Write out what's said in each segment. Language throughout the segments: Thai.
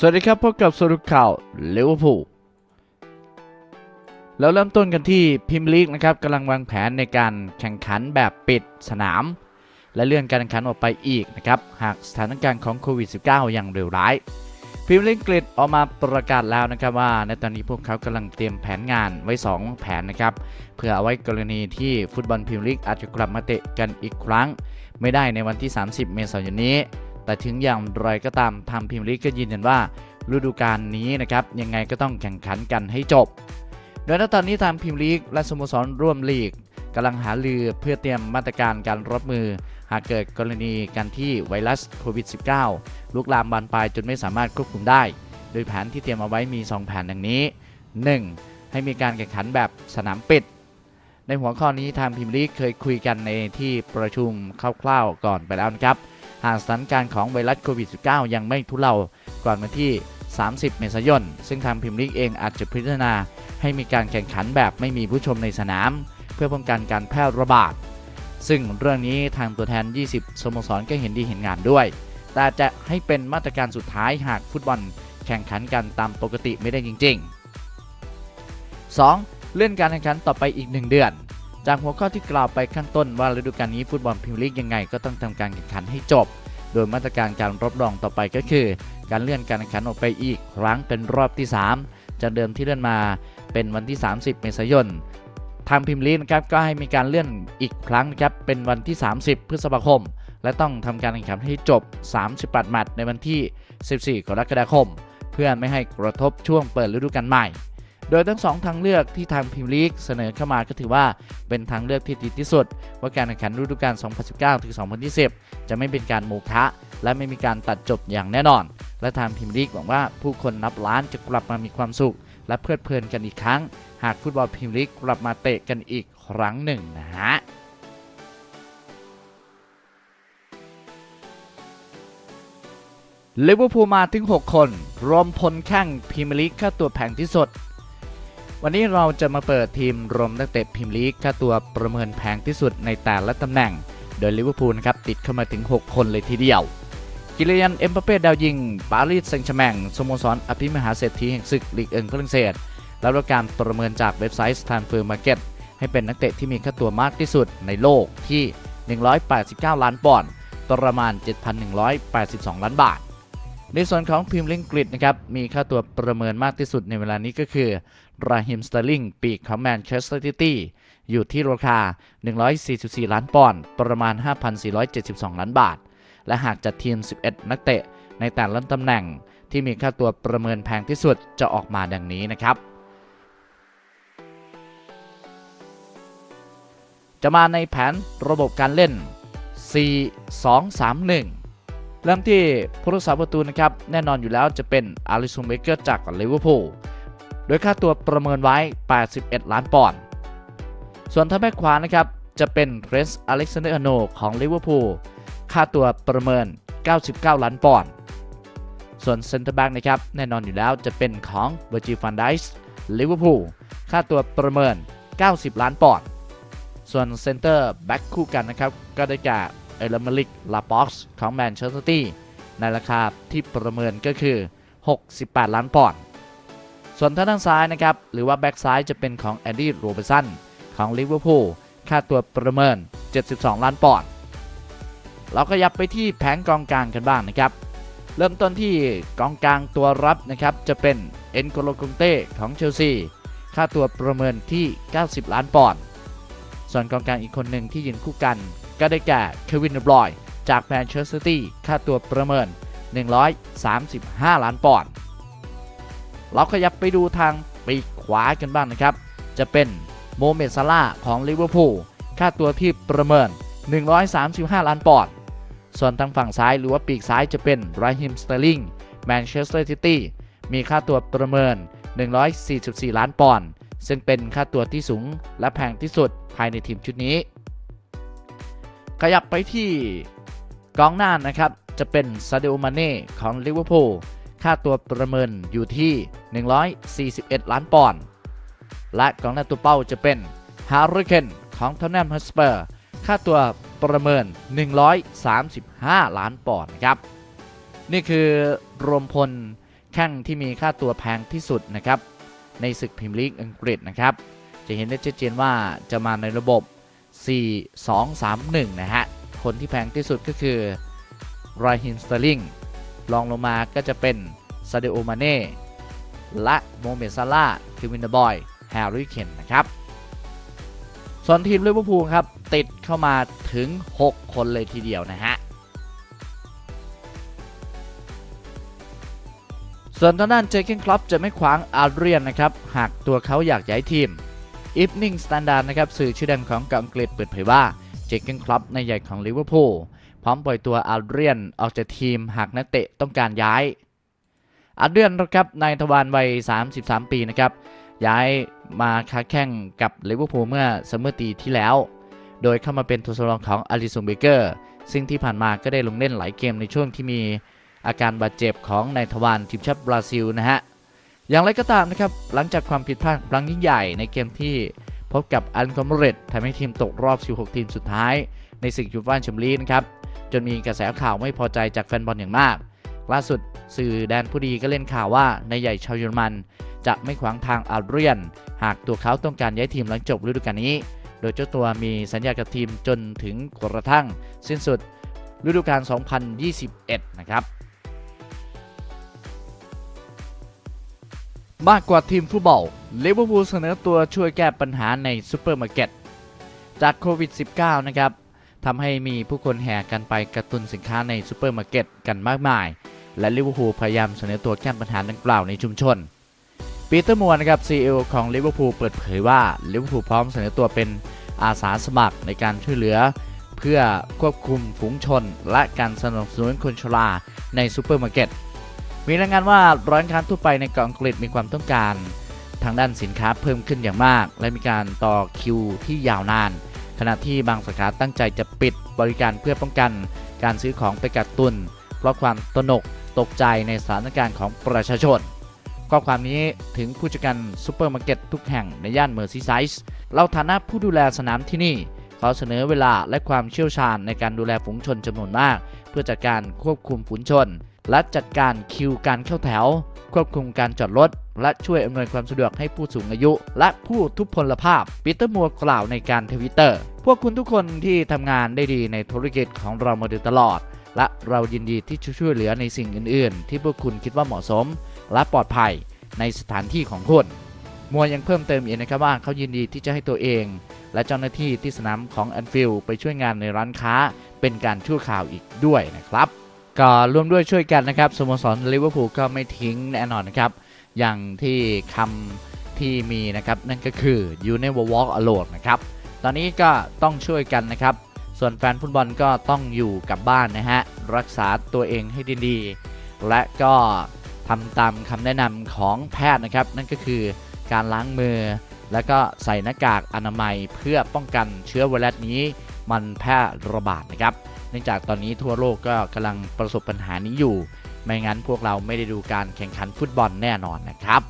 สวัสดีครับพบกับสรุปข่าวลิเวอร์พูลแล้วเริ่มต้นกันที่พรีเมียร์ลีกนะครับกำลังวางแผนในการแข่งขันแบบปิดสนาม และเลื่อนการแข่งขันออกไปอีกนะครับหากสถานการณ์ของโควิด -19 ยังเร็วร้ายพรีเมียร์ลีกอังกฤษออกมาประกาศแล้วนะครับว่า ในตอนนี้พวกเขากำลังเตรียมแผนงานไว้ 2 แผนนะครับเพื่อเอาไว้กรณีที่ฟุตบอลพรีเมียร์ลีกอาจจะกลับมาเตะกันอีกครั้ง ไม่ได้ในวันที่ 30 เมษายนนี้ แต่ถึงอย่างไรก็ตามทางพรีเมียร์ลีกก็ยืนยันว่าฤดูกาลนี้นะครับยังไงก็ต้องแข่งขันกันให้จบ โดยณตอนนี้ทางพรีเมียร์ลีกและสโมสรร่วมลีกกำลังหาลือเพื่อเตรียมมาตรการการรับมือ หากเกิดกรณีการที่ไวรัสโควิด -19 ลุกลามบานปลายจนไม่สามารถควบคุมได้ โดยแผนที่เตรียมเอาไว้มี 2 แผนดังนี้ 1. ให้มีการแข่งขันแบบสนามปิด ในหัวข้อนี้ทางพรีเมียร์ลีกเคยคุยกันในที่ประชุมคร่าวๆก่อนไปแล้วนะครับ หากสถานการณ์ของไวรัสโควิด -19 ยังไม่ทุเลาก่อนวันที่ 30 เมษายน ซึ่งทางพรีเมียร์ลีกเองอาจจะพิจารณา ให้มีการแข่งขันแบบไม่มีผู้ชมในสนาม เพื่อป้องกันการแพร่ระบาด ซึ่งเรื่องนี้ทางตัวแทน 20 สโมสรก็เห็นดีเห็นงานด้วย แต่จะให้เป็นมาตรการสุดท้ายหากฟุตบอลแข่งขันกันตามปกติไม่ได้จริง ๆ 2. เลื่อนการแข่งขันต่อไปอีก 1 เดือน จากหัวข้อที่กล่าวไปข้างต้นว่าฤดูกาลนี้ฟุตบอลพรีเมียร์ลีกยังไงก็ต้องทำการแข่งขันให้จบ โดยมาตรการการรับรองต่อไปก็คือ การเลื่อนการแข่งขันออกไปอีก ครั้งเป็นรอบที่ 3 จากเดิมที่เลื่อนมาเป็นวันที่ 30 เมษายนทางพิมลีกนะครับก็ให้มีการเลื่อนอีกครั้งนะครับเป็นวันที่ 30 พฤษภาคม และต้องทำการแข่งขันให้จบ 38 แมตช์ในวันที่ 14 กรกฎาคม เพื่อไม่ให้กระทบช่วงเปิดฤดูกาลใหม่ โดยทั้งสองทางเลือกที่ทางพิมลีกเสนอเข้ามาก็ถือว่าเป็นทางเลือกที่ดีที่สุด ว่าการแข่งขันฤดูกาล 2019ถึง2020 จะไม่เป็นการโมฆะและไม่มีการตัดจบอย่างแน่นอน และทางพิมลีกหวังว่าผู้คนนับล้านจะกลับมามีความสุข และเพลิดเพลินกันอีกครั้ง หากฟุตบอลพรีเมียร์ลีกกลับมาเตะกันอีกครั้งหนึ่งนะฮะลิเวอร์พูลมาถึง 6 คน รวมพลแข่งพรีเมียร์ลีกค่าตัวแพงที่สุด วันนี้เราจะมาเปิดทีมรวมนักเตะพรีเมียร์ลีกค่าตัวประเมินแพงที่สุดในแต่ละตำแหน่ง โดยลิเวอร์พูลครับติดเข้ามาถึง 6 คนเลยทีเดียว กิเลยันเอ็มบัปเป้ดาวยิง ปารีสแซงต์แชร์แมงสโมสรอภิมหาเศรษฐีแห่งศึกลีกเอิงฝรั่งเศสแล้วรับการประเมินจากเว็บไซต์ Transfer Market ให้เป็นนักเตะที่มีค่าตัวมากที่สุดในโลกที่ 189 ล้านปอนด์ประมาณ 7,182 ล้านบาทในส่วนของพิมพ์ลิงกฤษนะครับ มีค่าตัวประเมินมากที่สุดในเวลานี้ก็คือ ราฮิมสเตอร์ลิงปีกของแมนเชสเตอร์ซิตี้อยู่ที่ราคา 144 ล้านปอนด์ประมาณ 5,472 ล้านบาท และหากจัดทีม 11 นักเตะในแต่ละตำแหน่งที่มีค่าตัวประเมินแพงที่สุดจะออกมาดังนี้นะครับ จะมาในแผนระบบการเล่น 4-2-3-1 เริ่มที่ผู้รักษาประตูนะครับ แน่นอนอยู่แล้วจะเป็นอาริสุเบเกอร์จากลิเวอร์พูล โดยค่าตัวประเมินไว้ 81 ล้านปอนด์ ส่วนทัพแบ็กขวานะครับ จะเป็นเทรนส์อเล็กซานเดอร์โนของลิเวอร์พูล ค่าตัวประเมิน 99 ล้านปอนด์ ส่วนเซนเตอร์แบ็กนะครับ แน่นอนอยู่แล้วจะเป็นของเวอร์จิฟันไดส์ลิเวอร์พูล ค่าตัวประเมิน 90 ล้านปอนด์ ส่วนเซนเตอร์แบ็กคู่กันนะครับ ก็ได้แก่เอลเมลิกลาบ็อกซ์ของแมนเชสเตอร์ซิตี้ในราคาที่ประเมินก็คือ 68 ล้านปอนด์ ส่วนทางด้านซ้ายนะครับ หรือว่าแบ็กซ้ายจะเป็นของแอนดี้โรเบสันของลิเวอร์พูลค่าตัวประเมิน 72 ล้านปอนด์เราก็ยับไปที่แผงกองกลางกันบ้างนะครับ เริ่มต้นที่กองกลางตัวรับนะครับ จะเป็นเอ็นโกโลกุงเต้ของเชลซีค่าตัวประเมินที่ 90 ล้านปอนด์ส่วนกองกลางอีกคนหนึ่งที่ยืนคู่กัน ก็ได้แก่เควินบรอย จากแมนเชสเตอร์ซิตี้ค่าตัวประเมิน 135 ล้านปอนด์ เราขยับไปดูทางปีกขวากันบ้างนะครับ จะเป็นโมเมดซาลาของลิเวอร์พูลค่าตัวที่ประเมิน 135 ล้านปอนด์ส่วนทางฝั่งซ้ายหรือว่าปีกซ้ายจะเป็นไรฮิมสเตอร์ลิงแมนเชสเตอร์ซิตี้มีค่าตัวประเมิน 144 ล้านปอนด์ซึ่งเป็นค่าตัวที่สูงและแพงที่สุดภายในทีมชุดนี้ ขยับไปที่กองหน้านะครับ จะเป็นซาเดโอมาเน่ของลิเวอร์พูล ค่าตัวประเมินอยู่ที่ 141 ล้านปอนด์ และกองหน้าตัวเป้าจะเป็นฮาริเคนของทอนแนมฮัสเปอร์ ค่าตัวประเมิน 135 ล้านปอนด์ครับ นี่คือรวมพลแข้งที่มีค่าตัวแพงที่สุดนะครับ ในศึกพรีเมียร์ลีกอังกฤษนะครับ จะเห็นได้ชัดเจนว่าจะมาในระบบ 4 2 3 1 นะฮะ คนที่แพงที่สุดก็คือรอยฮินสเตอร์ลิง รองลงมาก็จะเป็นซาเดโอมาเน่และโมเมดซาร่าคิวินเดบอยแฮร์รี่เคนนะครับ ส่วนทีมลิเวอร์พูลครับ ติดเข้ามาถึง 6 คนเลยทีเดียวนะฮะ ส่วนทางด้านเจเกนคลับจะไม่ขวางอาเรียนนะครับ หากตัวเขาอยากย้ายทีม Evening Standard นะครับสื่อชื่อดังของอังกฤษเปิดเผยว่าเจเกนคลับในใหญ่ของลิเวอร์พูล พร้อมปล่อยตัวอาเรียนออกจากทีมหากนักเตะต้องการย้ายอาเรียนนะครับนายทวารวัย 33 ปีนะครับย้ายมาค้าแข่งกับลิเวอร์พูลเมื่อซัมเมอร์ปีที่แล้ว โดยเข้ามาเป็นตัวสำรองของอาริสันเบเกอร์ซึ่งที่ผ่านมาก็ได้ลงเล่นหลายเกมในช่วงที่มีอาการบาดเจ็บของนายทวารทีมชาติบราซิลนะฮะอย่างไรก็ตามนะครับหลังจากความผิดพลาดครั้งยิ่งใหญ่ในเกมที่พบกับอัลคอมเรตทำให้ทีมตกรอบ 16 ทีมสุดท้ายในศึกยูฟ่าแชมเปี้ยนลีนครับ จนมีกระแสข่าวไม่พอใจจากแฟนบอลอย่างมาก ล่าสุดสื่อแดนผู้ดีก็เล่นข่าวว่าในายใหญ่ชาวเยอรมัน จะไม่ขวางทางอาเรียน หากตัวเขาต้องการย้ายทีมหลังจบฤดูกาลนี้ โดยเจ้าตัวมีสัญญากับทีมจนถึงกระทั่ง สิ้นสุดฤดูกาล 2021 นะครับมากกว่าทีมฟุตบอลลิเวอร์พูลเสนอตัวช่วยแก้ปัญหาในซูเปอร์มาร์เก็ตจากโควิด -19 นะครับ ทำให้มีผู้คนแห่กันไปกระตุนสินค้าในซูเปอร์มาร์เก็ตกันมากมาย และลิเวอร์พูลพยายามเสนอตัวแก้ปัญหาดังกล่าวในชุมชน ปีเตอร์มัวร์นะครับ CEO ของลิเวอร์พูลเปิดเผยว่าลิเวอร์พูลพร้อมเสนอตัวเป็นอาสาสมัครในการช่วยเหลือ เพื่อควบคุมฝูงชน และการสนับสนุนคนชราในซูเปอร์มาร์เก็ตมีรายงานว่าร้านค้าทั่วไปในเกาะอังกฤษมีความต้องการ ทางด้านสินค้าเพิ่มขึ้นอย่างมาก และมีการต่อคิวที่ยาวนาน ขณะที่บางสาขาตั้งใจจะปิดบริการเพื่อป้องกัน การซื้อของไปกักตุน เพราะความตนกตกใจในสถานการณ์ของประชาชน ข้อความนี้ถึงผู้จัดการซูเปอร์มาร์เก็ตทุกแห่งในย่านเมอร์ซีไซส์เราฐานะผู้ดูแลสนามที่นี่ขอเสนอเวลาและความเชี่ยวชาญในการดูแลฝูงชนจำนวนมาก เพื่อจัดการควบคุมฝูงชน และจัดการคิวการเข้าแถว ควบคุมการจอดรถ และช่วยอำนวยความสะดวกให้ผู้สูงอายุ และผู้ทุพพลภาพปีเตอร์มัวร์กล่าวในการทวิตเตอร์ พวกคุณทุกคนที่ทำงานได้ดีในธุรกิจของเรามาโดยตลอด และเรายินดีที่จะช่วยเหลือในสิ่งอื่น ๆ ที่พวกคุณคิดว่าเหมาะสม และปลอดภัยในสถานที่ของคุณมัวยังเพิ่มเติมอีกนะครับว่าเขายินดีที่จะให้ตัวเอง และเจ้าหน้าที่ที่สนามของแอนฟิลไปช่วยงานในร้านค้าเป็นการชั่วคราวอีกด้วยนะครับ ก็ร่วมด้วยช่วยกันนะครับสโมสรลิเวอร์พูลก็ไม่ทิ้งแน่นอนนะครับ อย่างที่คำที่มีนะครับ นั่นก็คือ you never walk alone นะครับ ตอนนี้ก็ต้องช่วยกันนะครับ ส่วนแฟนฟุตบอลก็ต้องอยู่กับบ้านนะฮะ รักษาตัวเองให้ดีๆ และก็ทำตามคำแนะนำของแพทย์นะครับ นั่นก็คือการล้างมือ แล้วก็ใส่หน้ากากอนามัยเพื่อป้องกันเชื้อไวรัสนี้มันแพร่ระบาดนะครับ เนื่องจากตอนนี้ทั่วโลกก็กำลังประสบปัญหานี้อยู่ ไม่งั้นพวกเราไม่ได้ดูการแข่งขันฟุตบอลแน่นอนนะครับ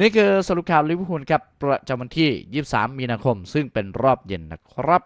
นี่คือสรุปข่าวลิเวอร์พูลครับประจำวันที่ 23 มีนาคม ซึ่งเป็นรอบเย็นนะครับ